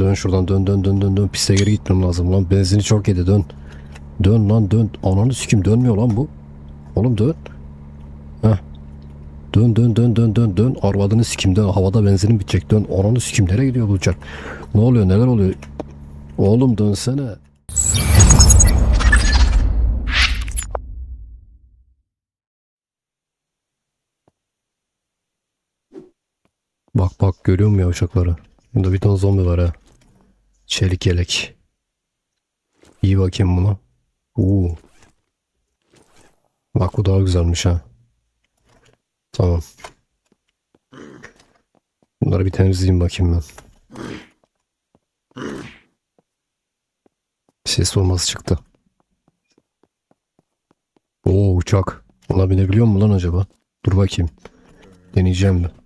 Dön şuradan dön dön dön dön dön. Piste geri gitmem lazım lan. Benzini çok yedi dön. Dön lan dön. Ananı sikim dönmüyor lan bu. Oğlum dön. Heh. Dön dön dön dön dön dön. Arvadını sikim dön. Havada benzinin bitecek dön. Ananı sikim nereye gidiyor bu uçak? Ne oluyor neler oluyor? Oğlum dönsene. Bak bak görüyor musun ya uçakları? Burada bir ton zombi var ha. Çelik yelek. İyi bakayım buna. Oo. Bak bu daha güzelmiş ha. Tamam. Bunları bir temizleyeyim bakayım ben. Ses olması çıktı. Oo uçak. Ona binebiliyor mu lan acaba? Dur bakayım. Deneyeceğim bir.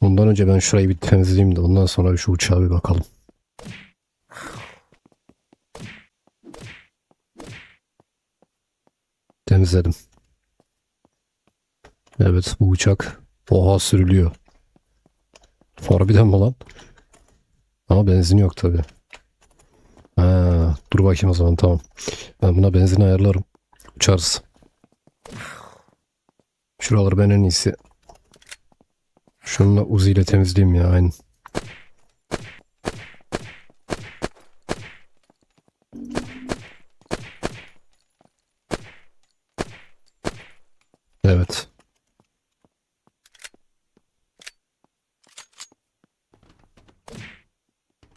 Ondan önce ben şurayı bir temizleyeyim de ondan sonra şu uçağa bir bakalım. Temizledim. Evet bu uçak oha sürülüyor. Harbiden mi lan? Ama benzin yok tabi. Dur bakayım o zaman tamam. Ben buna benzin ayarlarım. Uçarız. Şuraları ben en iyisi Şununla Uzi ile temizleyeyim ya aynı. Evet.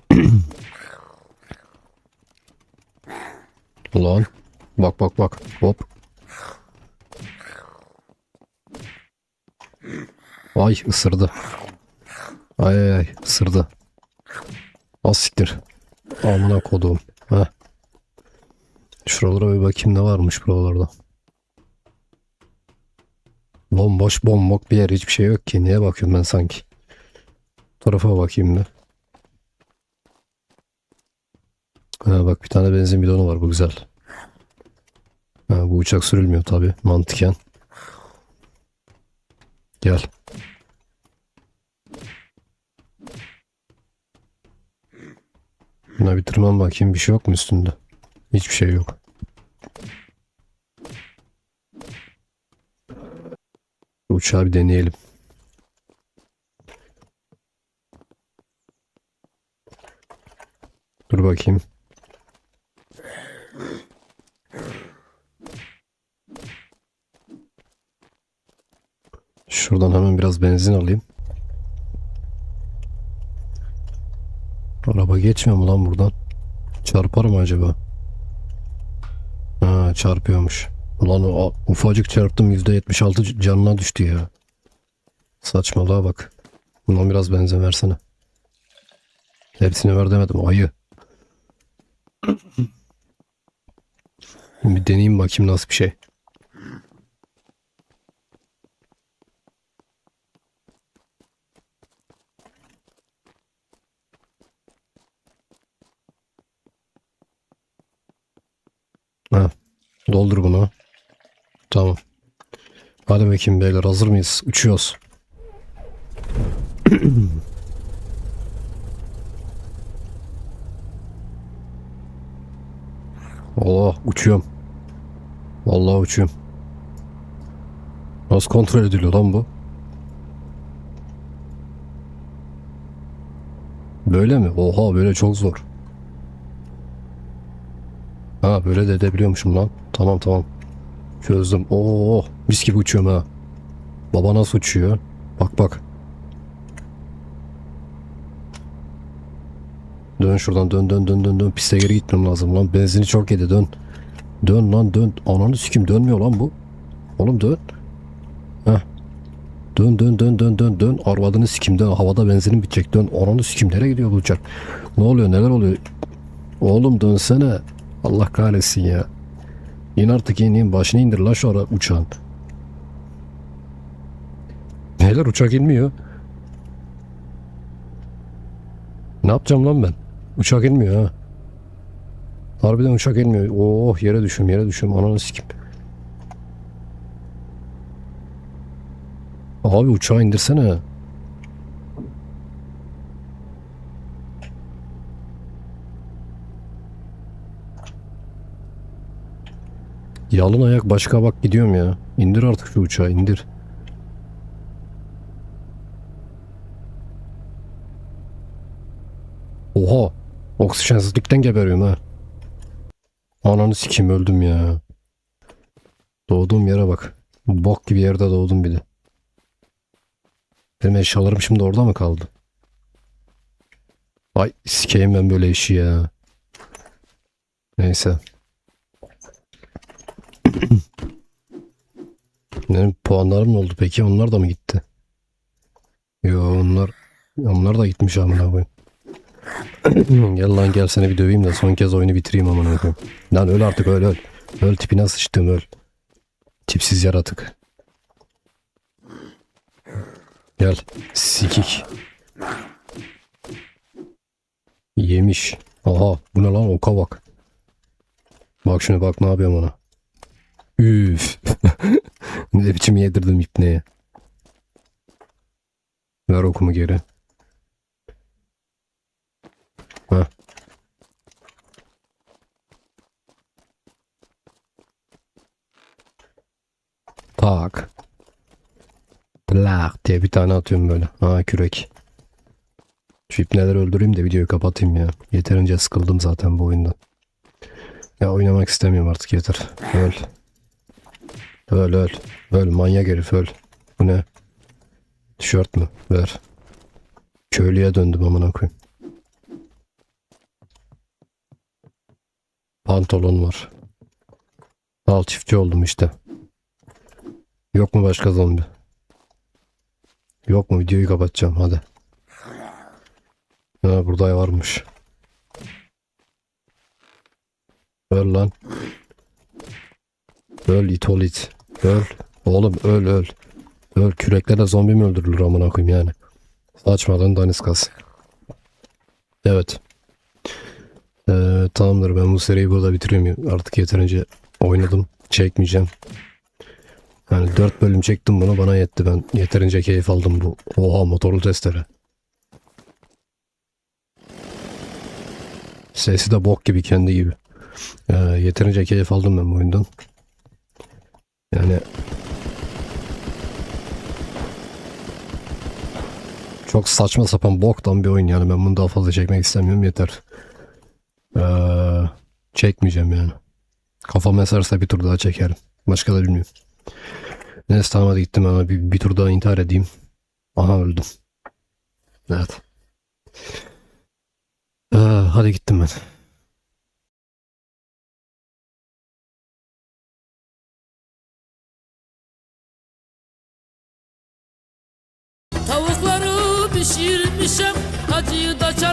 Ulan. Bak bak bak. Hop. Ay ısırdı. Ay ay ay ısırdı. Az siktir. Amına kodum. Heh. Şuralara bir bakayım ne varmış buralarda. Bomboş bombok bir yer hiçbir şey yok ki. Niye bakıyorum ben sanki? Tarafa bakayım bir. Ha, bak bir tane benzin bidonu var bu güzel. Ha, bu uçak sürülmüyor tabi mantıken. Gel. Buna bir tırman bakayım bir şey yok mu üstünde? Hiçbir şey yok. Uçağı bir deneyelim. Dur bakayım. Şuradan hemen biraz benzin alayım. Geçmiyor mu lan buradan? Çarpar mı acaba? Ha çarpıyormuş. Ulan o ufacık çarptım %76 canına düştü ya. Saçmalığa bak. Bundan biraz benzin versene. Hepsini ver demedim ayı. Bir deneyeyim bakayım nasıl bir şey. Ha, doldur bunu. Tamam. Hadi bakayım beyler hazır mıyız? Uçuyoruz. Allah uçuyorum. Vallahi uçuyorum. Nasıl kontrol ediliyor lan bu? Böyle mi? Oha böyle çok zor. Ha böyle de edebiliyormuşum lan. Tamam tamam. Çözdüm. Oo mis gibi uçuyorum ha. Baba nasıl uçuyor? Bak bak. Dön şuradan dön dön dön dön dön. Piste geri gitmem lazım lan. Benzini çok yedi dön. Dön lan dön. Ananı sikim dönmüyor lan bu. Oğlum dön. Heh. Dön dön dön dön dön dön. Arvadını sikim dön. Havada benzinin bitecek dön. Ananı sikim nereye gidiyor bu uçak? Ne oluyor neler oluyor? Oğlum dönsene. Allah kahretsin ya. İn artık in in. Başını indir la şu ara uçağın. Neler uçak inmiyor. Ne yapacağım lan ben? Uçak inmiyor ha. Harbiden uçak inmiyor. Oh yere düşüyorum yere düşüyorum. Ananı sikim. Abi uçağı indirsene. Yalın ayak başka bak gidiyorum ya. İndir artık şu uçağı indir. Oha. Oksijensizlikten geberiyorum ha. Ananı sikeyim öldüm ya. Doğduğum yere bak. Bok gibi yerde doğdum bir de. Benim eşyalarım şimdi orada mı kaldı? Ay sikeyim ben böyle işi ya. Neyse. Benim puanlarım ne oldu peki? Onlar da mı gitti? Yo onlar onlar da gitmiş amına koyayım. gel lan gel seni bir döveyim de son kez oyunu bitireyim amına koyayım. Lan öl artık öl öl. Öl tipine sıçtım öl. Tipsiz yaratık. Gel. Sikik. Yemiş. Aha bu ne lan oka bak. Bak şuna bak ne yapıyorum ona. Üf. ne biçim yedirdim ipneye. Ver okumu geri. Ha. Tak. Plak diye bir tane atıyorum böyle. Ha kürek. Şu ipneleri öldüreyim de videoyu kapatayım ya. Yeterince sıkıldım zaten bu oyundan. Ya oynamak istemiyorum artık yeter. Öl. Öl öl. Öl manyak herif öl. Bu ne? Tişört mü? Ver. Köylüye döndüm amına koyayım. Pantolon var. Al çiftçi oldum işte. Yok mu başka zombi? Yok mu videoyu kapatacağım hadi. Ha burada varmış. Öl lan. Öl it ol it. Öl. Oğlum öl öl. Öl küreklerle zombi mi öldürülür amına koyayım yani. Saçmalığın daniskası. Evet. Ee, tamamdır ben bu seriyi burada bitiriyorum. Artık yeterince oynadım. Çekmeyeceğim. Yani 4 bölüm çektim bunu bana yetti. Ben yeterince keyif aldım bu. Oha motorlu testere. Sesi de bok gibi kendi gibi. Ee, yeterince keyif aldım ben bu oyundan. Yani çok saçma sapan boktan bir oyun yani ben bunu daha fazla çekmek istemiyorum yeter. Ee, çekmeyeceğim yani. Kafam eserse bir tur daha çekerim. Başka da bilmiyorum. Neyse tamam hadi gittim ama bir, bir tur daha intihar edeyim. Aha öldüm. Evet. Ee, hadi gittim ben.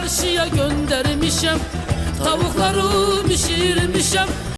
Çarşıya göndermişem Tavukları pişirmişem